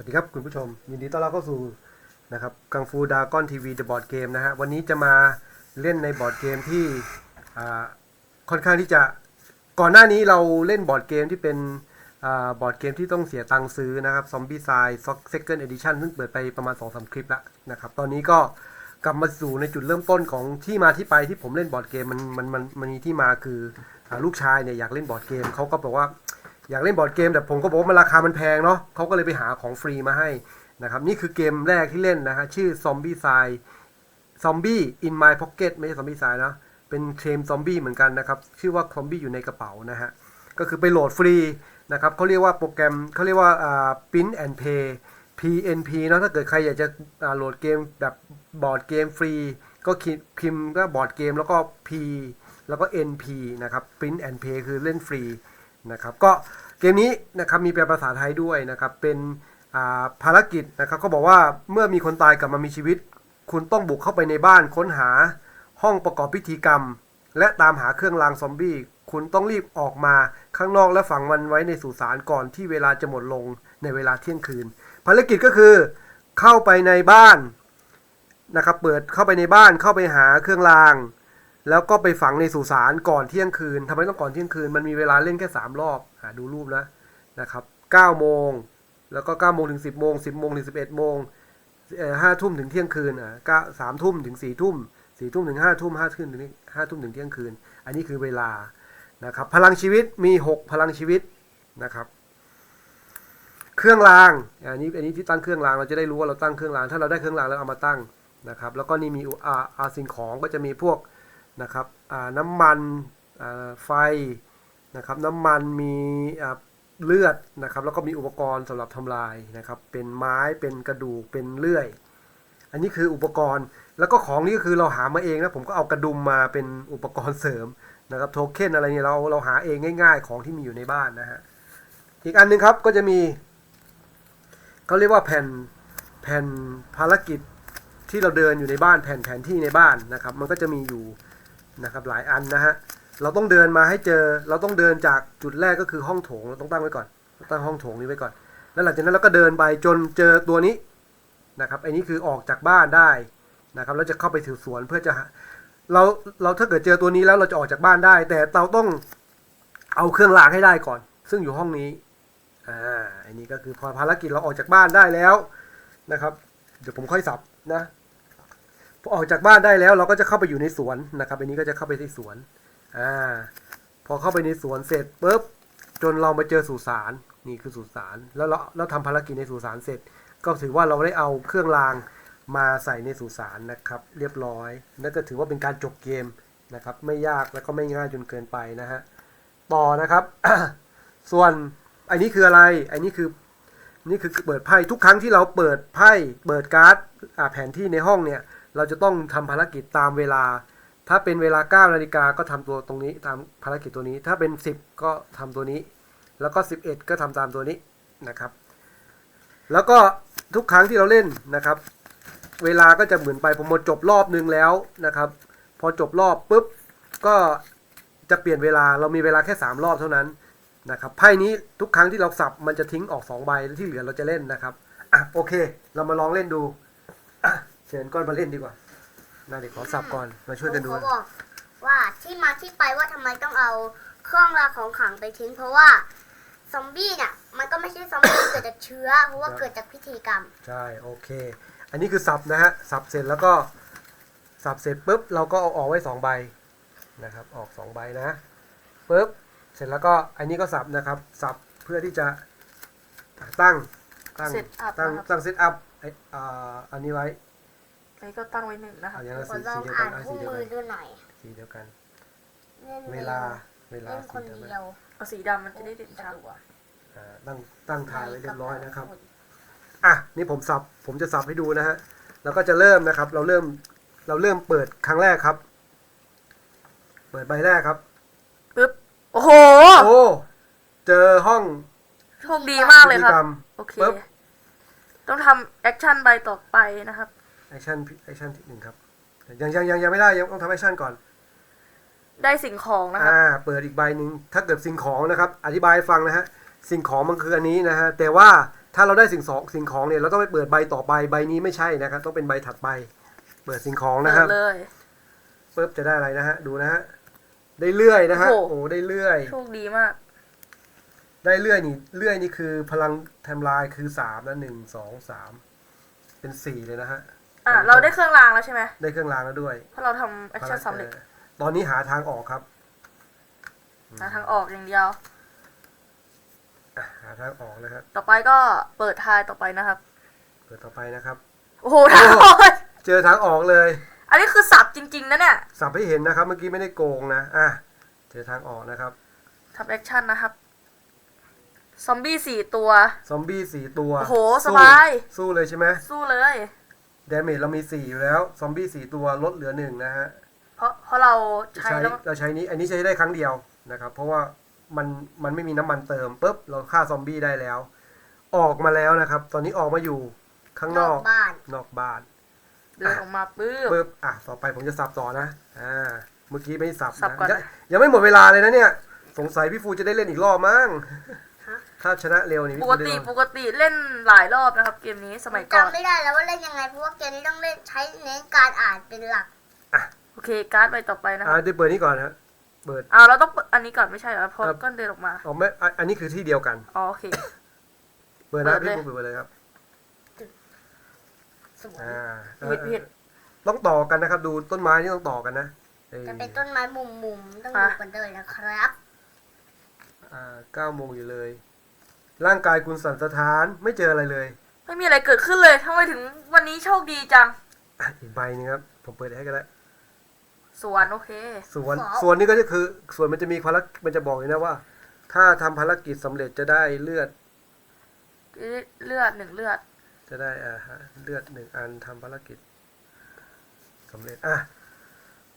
สวัสดีครับคุณผู้ชม ยินดีต้อนรับเข้าสู่นะครับกังฟูดากอนทีวีเดอะบอร์ดเกมนะฮะวันนี้จะมาเล่นในบอร์ดเกมที่อ่าค่อนข้างที่จะก่อนหน้านี้เราเล่นบอร์ดเกมที่เป็นอ่าบอร์ดเกมที่ต้องเสียตังค์ซื้อนะครับซอมบี้ไซด์ซ็อกเซคันด์เอดิชันซึ่งเปิดไปประมาณ2อสคลิปแล้วนะครับตอนนี้ก็กลับมาสู่ในจุดเริ่มต้นของที่มาที่ไปที่ผมเล่นบอร์ดเกมมันมันมันมันมีที่มาคืออาลูกชายเนี่ยอยากเล่นบอร์ดเกมเขาก็บอกว่า อยากเล่นบอร์ดเกมแต่ผมก็บอกว่ามันราคามันแพงเนาะเขาก็เลยไปหาของฟรีมาให้นะครับ นี่คือเกมแรกที่เล่นนะฮะชื่อ Zombie s i ซอมบี้ in my pocket ไม่ใช่ซอมบี้ไซนะเป็นเทมซอมบี้เหมือนกันนะครับ ชื่อว่าซอมบี้อยู่ในกระเป๋านะฮะก็คือไปโหลดฟรีนะครับเขาเรียกว่าโปรแกรมเขาเรียกว่าอ่า print and pay PNP เนาะถ้าเกิดใครอยากจะโหลดเกมแบบบอร์ดเกมฟรี ก็พิมพ์ก็บอร์ดเกมแล้วก็ P แล้วก็ NP นะครับ print and pay คือเล่นฟรี นะครับก็เกมนี้นะครับมีแปลภาษาไทยด้วยนะครับเป็นาภารกิจนะครับเขาบอกว่าเมื่อมีคนตายกลับมามีชีวิต คุณต้องบุกเข้าไปในบ้านค้นหาห้องประกอบพิธีกรรม และตามหาเครื่องรางซอมบี้คุณต้องรีบออกมาข้างนอกและฝังมันไว้ในสุสานก่อนที่เวลาจะหมดลงในเวลาเที่ยงคืน ภารกิจก็คือเข้าไปในบ้านนะครับเปิดเข้าไปในบ้านเข้าไปหาเครื่องราง แล้วก็ไปฝังในสุสานก่อนเที่ยงคืนทำไมต้องก่อนเที่ยงคืน มันมีเวลาเล่นแค่ 3 รอบอ่าดูรูปนะนะครับ9โมง แล้วก็9โมงถึง 10โมง10โมงถึง11โมงเอ่อ5ทุ่มถึงเที่ยงคืนอ่าก็3ทุ่มถึง4ทุ่ม4ทุ่มถึง5ทุ่ม5ทุ่มถึง5ทุ่มถึงเที่ยงคืน อันนี้คือเวลานะครับ พลังชีวิตมี6พลังชีวิตนะครับ เครื่องรางอันนี้อันนี้ที่ตั้งเครื่องรางเราจะได้รู้ว่าเราตั้งเครื่องราง ถ้าเราได้เครื่องรางแล้วเอามาตั้งนะครับ แล้วก็นี่มีอาอาสิ่งของก็จะมีพวก นะครับน้ำมันไฟนะครับน้ำมันมีเลือดนะครับแล้วก็มีอุปกรณ์สำหรับทำลายนะครับเป็นไม้เป็นกระดูกเป็นเลื่อย อันนี้คืออุปกรณ์แล้วก็ของนี่ก็คือเราหามาเองนะผมก็เอากระดุมมาเป็นอุปกรณ์เสริมนะครับโทเค็นอะไรเนี่ยเราเราหาเองง่าย ๆ ของที่มีอยู่ในบ้านนะฮะอีกอันหนึงครับก็จะมีเขาเรียกว่าแผ่นแผ่นภารกิจที่เราเดินอยู่ในบ้านแผ่นแผนที่ในบ้านนะครับ มันก็จะมีอยู่ นะครับหลายอันนะฮะเราต้องเดินมาให้เจอ เราต้องเดินจากจุดแรกก็คือห้องโถงเราต้องตั้งไว้ก่อน ตั้งห้องโถงนี้ไว้ก่อน แล้วหลังจากนั้นเราก็เดินไปจนเจอตัวนี้นะครับไอ้นี้คือออกจากบ้านได้นะครับแล้วจะเข้าไปถือสวนเพื่อจะเราเราถ้าเกิดเจอตัวนี้แล้วเราจะออกจากบ้านได้ แต่เราต้องเอาเครื่องรางให้ได้ก่อน ซึ่งอยู่ห้องนี้อ่าอันนี้ก็คือพอภารกิจเราออกจากบ้านได้แล้วนะครับ เดี๋ยวผมค่อยสับนะ อออกจากบ้านได้แล้วเราก็จะเข้าไปอยู่ในสวนนะครับอันนี้ก็จะเข้าไปที่สวนอ่าพอเข้าไปในสวนเสร็จปุ๊บจนเรามาเจอสุสานนี่คือสุสานแล้วเราเราทำภารกิจในสุสานเสร็จ ก็ถือว่าเราได้เอาเครื่องรางมาใส่ในสุสานนะครับ เรียบร้อยนั่นก็ถือว่าเป็นการจบเกมนะครับ ไม่ยากแล้วก็ไม่ง่ายจนเกินไปนะฮะต่อนะครับ ส่วนอันนี้คืออะไรอันนี้คือนี่คือเปิดไพ่ทุกครั้งที่เราเปิดไพ่เปิดการ์ดแผนที่ในห้องเนี่ย เราจะต้องทำภารกิจตามเวลา ถ้าเป็นเวลา 9 นาฬิกาก็ทำตัวตรงนี้ตามภารกิจตัวนี้ ถ้าเป็น 10 ก็ทำตัวนี้ แล้วก็ 11 ก็ทำตามตัวนี้นะครับ แล้วก็ทุกครั้งที่เราเล่นนะครับ เวลาก็จะเหมือนไปผมหมดจบรอบนึงแล้วนะครับ พอจบรอบปุ๊บก็จะเปลี่ยนเวลาเรามีเวลาแค่ 3 รอบเท่านั้นนะครับไพ่นี้ทุกครั้งที่เราสับมันจะทิ้งออก2ใบที่เหลือเราจะเล่นนะครับอะโอเค เรามาลองเล่นดู เชิญก้อนมาเล่นดีกว่านะเดี๋ยวขอสับก่อนมาช่วยกันดูเขาบอกว่าที่มาที่ไปว่าทำไมต้องเอาเครื่องรางของขลังไปทิ้ง เพราะว่าซอมบี้เนี่ยมันก็ไม่ใช่ซอมบี้เกิดจากเชื้อ เพราะว่าเกิดจากพิธีกรรม ใช่โอเค อันนี้คือสับนะฮะสับเสร็จแล้วก็สับเสร็จปุ๊บเราก็เอาออกไว้สองใบนะครับ ออกสองใบนะปุ๊บเสร็จแล้วก็อันนี้ก็สับนะครับสับเพื่อที่จะตั้งตั้ง Set up ตั้งนะครับตั้งเซตอัพไออ่าอันนี้ไว้ อันนี้ก็ตั้งไว้หนึ่งนะคะเอาอย่างละขอสีลอสีงเดียวอ่ากันนอะคู่สีเดียวมืกัอนดูหน่อยสีเดียวกัน ล่นเวลาเวลาเล่นคสีนเดียวกันเดียวเอาสีดำมันจะได้เด่นชัดอ่าตั้งตั้งทายไว้เรียบร้อยนะครับ อะนี่ผมสับผมจะสับให้ดูนะฮะแล้วก็จะเริ่มนะครับ เราเริ่มเราเริ่มเปิดครั้งแรกครับ เปิดใบแรกครับ ปึ๊บ โอ้โห โอ้ เจอห้องโชคดีมากเลยพิคธีรับกรรมโอเค ปึ๊บ ต้องทำแอคชั่นใบต่อไปนะครับ แอคชั่นแอคชั่นที่หนึ่งครับ ยังยังยังยังไม่ได้ยังต้องทำแอคชั่นก่อน ได้สิ่งของนะครับ อ่า เปิดอีกใบหนึ่งถ้าเกิดสิ่งของนะครับ อธิบายให้ฟังนะฮะ สิ่งของมันคืออันนี้นะฮะ แต่ว่าถ้าเราได้สิ่งสองสิ่งของเนี่ย เราต้องไปเปิดใบต่อไป ใบนี้ไม่ใช่นะครับ ต้องเป็นใบถัดไป เปิดสิ่งของนะครับเปิดเลยปุ๊บจะได้อะไรนะฮะ ดูนะฮะ ได้เลื่อยนะฮะ โอ้โห โอ้ได้เลื่อย โชคดีมาก ได้เลื่อยนี่ เลื่อยนี่คือพลังทำลายคือสามนะหนึ่งสองสาม เป็นสี่เลยนะฮะ อะเราได้เครื่องรางแล้วใช่ไหมได้เครื่องรางแล้วด้วยเพราะเราทำแอคชั่นสำเร็จออตอนนี้หาทางออกครับ หาทางออกอย่างเดียวอะหาทางออกนะครับ ต่อไปก็เปิดทายต่อไปนะครับ เปิดต่อไปนะครับ โอ้โหทางออกเจอทางออกเลย อันนี้คือสับจริง ๆนะเนี่ย สับให้เห็นนะครับ เมื่อกี้ไม่ได้โกงนะ อะ เจอทางออกนะครับทำแอคชั่นนะครับ ซอมบี้สี่ตัว ซอมบี้สี่ตัว โอ้โหสู้สบาย สู้เลยใช่ไหมสู้เลย ดาเมจเรามีสี่อยู่แล้ว ซอมบี้สี่ตัวลดเหลือหนึ่งนะฮะ เพราะเพราะเราใช้ใช้แล้วเราใช้นี้ อันนี้ใช้ได้ครั้งเดียวนะครับ เพราะว่ามันมันไม่มีน้ำมันเติมปุ๊บเราฆ่าซอมบี้ได้แล้ว ออกมาแล้วนะครับ ตอนนี้ออกมาอยู่ข้างนนออกกบ้านนอกบ้าน เดินออกมาปื้มปุ๊บ อะ ต่อไปผมจะสับต่อนะ อ่า เมื่อกี้ไม่สับสับนะก่อนยังยังไม่หมดเวลาเลยนะเนี่ย สงสัยพี่ฟูจะได้เล่นอีกรอบมั้งฮะ ถ้าชนะเร็วนี่พี่ปฟูกได้ติเล่นปกติเล่นหลายรอบนะครับ เกมนี้สมัยก่อนจำไม่ได้แล้วว่าเล่นยังไงเพราะว่าเกมนี้ต้องเล่นใช้เน้นการอ่านเป็นหลักโอเคการ์ดใบต่อไปนะคอ่ารับเดี๋ยวเปิดนี่ก่อนนะฮะเปิดอ้าวเราต้องเปิดอันนี้ก่อนไม่ใช่เหรอเพราะครับก้อนเดินออกมาอ๋อไม่อะอันนี้คือที่เดียวกันอ๋อโอเคเปิดนะเปิดพี่เลยฟูเปิดเลยครับสวยอ่าผิดผิดต้องต่อกันนะครับ ดูต้นไม้นี่ต้องต่อกันนะเอ้ยจะเป็นต้นไม้มุมมุมๆต้องดูกันเลยนะครับอ่าเก้าโมงอยู่เลย ร่างกายคุณสั่นสะท้านไม่เจออะไรเลยไม่มีอะไรเกิดขึ้นเลยทำไมถึงวันนี้โชคดีจัง อะอีกใบหนึงครับ ผมเปิดให้ก็ได้ สวนโอเคส่วนส่วนนี้ก็จะคือ ส่วนมันจะมีภารกิจมันจะบอกเลยนะว่า ถ้าทำภารกิจสำเร็จจะได้เลือดเลือดหนึ่งเลือด จะได้อ่าฮะเลือดหนึ่งอันทำภารกิจสำเร็จอะ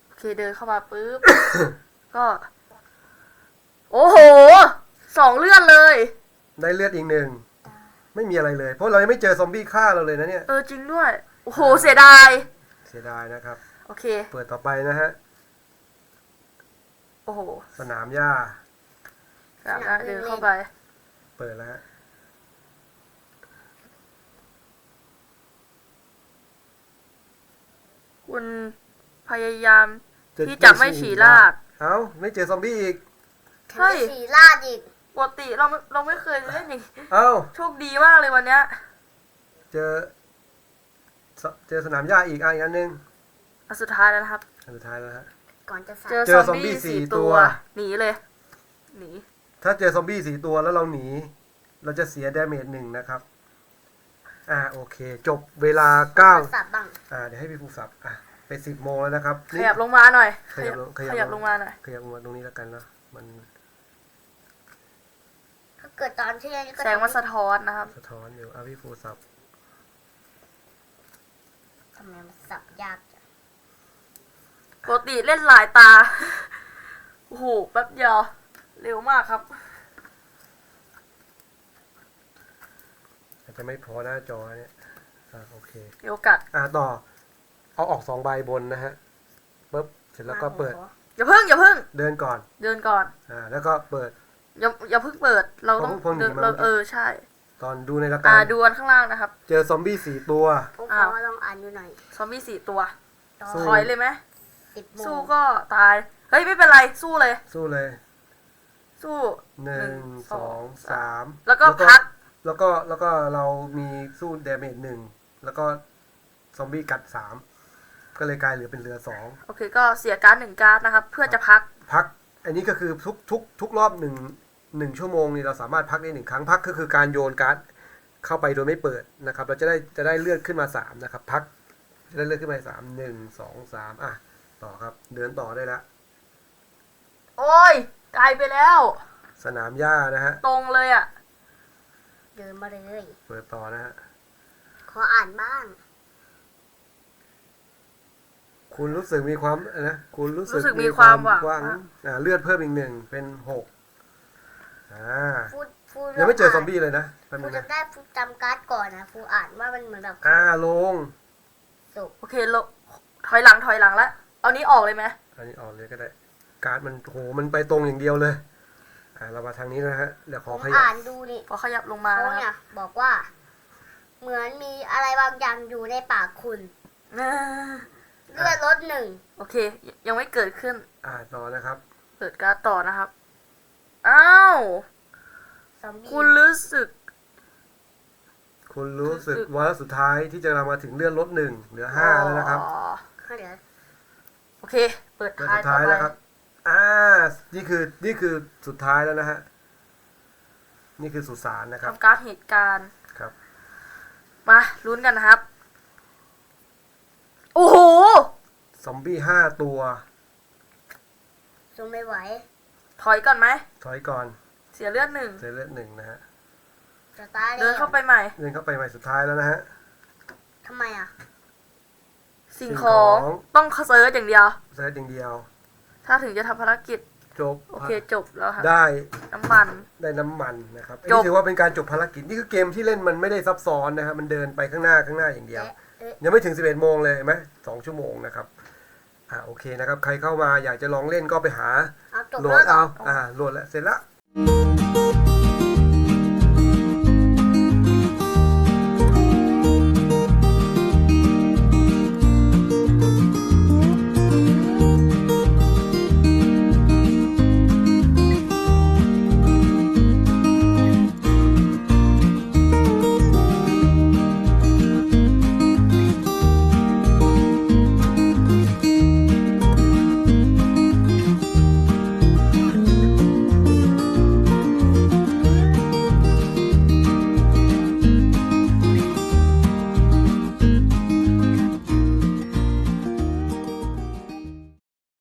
โอเคเดินเข้ามาปุ๊บ ก็ โอ้โห สองเลือดเลย ได้เลือดอีกหนึ่งไม่มีอะไรเลย เพราะเรายังไม่เจอซอมบี้ฆ่าเราเลยนะเนี่ย เออจริงด้วย โอ้โหเสียดาย เสียดายนะครับ โอเค เปิดต่อไปนะฮะ โอ้โห สนามหญ้ากลับนะเดินเข้าไป เปิดแล้วฮะคุณพยายามที่จะไม่ฉี่ราดเอ้า ไม่เจอซอมบี้อีก เฮ้ยสีลาดอีก ปกติเราไม่เราไม่เคยเล่นอย่างนี้เอ้า โชคดีมากเลยวันเนี้ยเจอสเจอสนามหญ้าอีกอะอีกอันหนึงอันสุดท้ายแล้วนะครับ อันสุดท้ายแล้วฮะ ก่อนจะสับเจอเจซออมซอมบี้บี้สี่สี่ตัตัววหนีเลย หนี ถ้าเจอซอมบี้สี่ตัวแล้วเราหนี เราจะเสียดาเมจหนึ่งนะครับ อ่าโอเค จบเวลาเก้าสับบ้างอ่าเดี๋ยวให้พี่ฟูสับอะไปสิบโมงแล้วนะครับขนี่ ยับลงมาหน่อย ขยับลงขขยับยับลลงงมาหน่อย ขยับมาตรงนี้แล้วกันเนาะมันถ้า เกิดตอนที่นี่ก็แสงมันสะท้อนนะครับสะท้อนอยู่อะพี่ฟูสับทำไมมันสับยากจังปกติเล่นหลายตา โอ้โหแป๊บเดียว เร็วมากครับ อาจจะไม่พอหน้าจอเนี่ยอ่าโอเค มีโอกาสอ่าต่อ เอาออกสองใบบนนะฮะปุ๊บเสร็จแล้วก็เปิด อย่าเพิ่งอย่าเพิ่ง เดินก่อน เดินก่อน อ่าแล้วก็เปิด อย่าอย่าเพิ่งเปิด เราต้องเพราะเพิ่งหนีเดินมาเราเมื่อกี้ เออใช่ ตอนดูในรายอ่าการดูกันข้างล่างนะครับ เจอซอมบี้สี่ตัว ผมอ้าขวอลองอ่านดูหน่อยซอมบี้สี่ตัวตอสู้ ถอยเลยไหมสิบโมสู้งก็ตาย เฮ้ยไม่เป็นไรสู้เลย สู้เลยสู้ หนึ่หนึ่งงสองสามแล้วก็พัก แล้วก็แล้วก็เรามีสู้ดาเมจหนึ่งแล้วก็ซอมบี้กัดสามก็เลยกลายเหลือเป็นเรือสองโอเคก็เสียการ์ดหนึ่งการ์ดนะครับ เพื่อจะพัก พัก อันนี้ก็คือทุกทุกทุกรอบหนึ่ง หนึ่งชั่วโมงนี่เราสามารถพักได้หนึ่งครั้งพักก็คือการโยนการ์ดเข้าไปโดยไม่เปิดนะครับ เราจะได้จะได้เลือดขึ้นมาสามนะครับพักจะได้เลือดขึ้นมาสามหนึ่งสองสามอะต่อครับเดินต่อได้แล้วโอ้ยไกลไปแล้ว สนามหญ้านะฮะตรงเลยอะเดินมาเลยเปิดต่อนะฮะขออ่านบ้าง คุณรู้สึกมีความนะคุณรู้สึกรู้สึกมีความหวังหวัง อ่าเลือดเพิ่มอีกหนึ่งเป็นหก อ่าฟูฟูยังไม่เจอซอมบี้เลยนะแป๊บฟูนึงจะนะได้ฟูจำการ์ดก่อนนะฟูอ่านว่ามันเหมือนแบบอ่าลง สุกโอเคลงถอยหลังถอยหลังแล้วเอานี้ออกเลยไหมอันนี้ออกเลยก็ได้ การ์ดมันโหมันไปตรงอย่างเดียวเลย อ่าเรามาทางนี้นะฮะเดี๋ยวขผอมขยับอ่านดูนี่ พอขยับลงมาเขานะคเนี่รับยบอกว่า เหมือนมีอะไรบางอย่างอยู่ในปากคุณ อ่าเลือดลดหนึ่งโอเค ยังไม่เกิดขึ้น อ่าต่อนะครับ เปิดการ์ดต่อนะครับ อ้าวซอมบี้คุณรู้สึก คุณรู้สึกรู้สึกว่าสุดท้ายที่จะเรามาถึงเลื่อนลดหนึ่งเหลือห้าแล้วนะครับ อ๋อเดี๋ยวโอเค เปิดเลื่อนท้ายสุดต่อท้ายไปแล้วครับ อ่า นี่คือ นี่คือสุดท้ายแล้วนะฮะ นี่คือสุสานนะครับทำการดเหตุการณ์ ครับ มาลุ้นกันนะครับ โอ้โห ซอมบี้ห้าตัวซูมไม่ไหว ถอยก่อนไหม ถอยก่อนเสียเลือดหนึ่ง เซเลือดหนึ่งนะฮะ จะตายเดินเข้าไปใหม่ เดินเข้าไปใหม่สุดท้ายแล้วนะฮะ ทำไมอะ สิ่งสิ่งของของ ต้องเซิร์ชอย่างเดียว เซิร์ชอย่างเดียว ถ้าถึงจะทำภารกิจ จบโอเคจบแล้วครับได้น้ำมัน ได้น้ำมันนะครับอันจนี้บถือว่าเป็นการจบภารกิจ นี่คือเกมที่เล่นมันไม่ได้ซับซ้อนนะครับ มันเดินไปข้างหน้าข้างหน้าอย่างเดียว เอ๊ะเอ๊ะยังไม่ถึง 11โมงเลยเห็นไหมสองชั่วโมงนะครับ อ่าโอเคนะครับ ใครเข้ามาอยากจะลองเล่นก็ไปหา เอาจบโหลแล้ดวเหรเอาออ่า โหลดแล้ว เสร็จละอ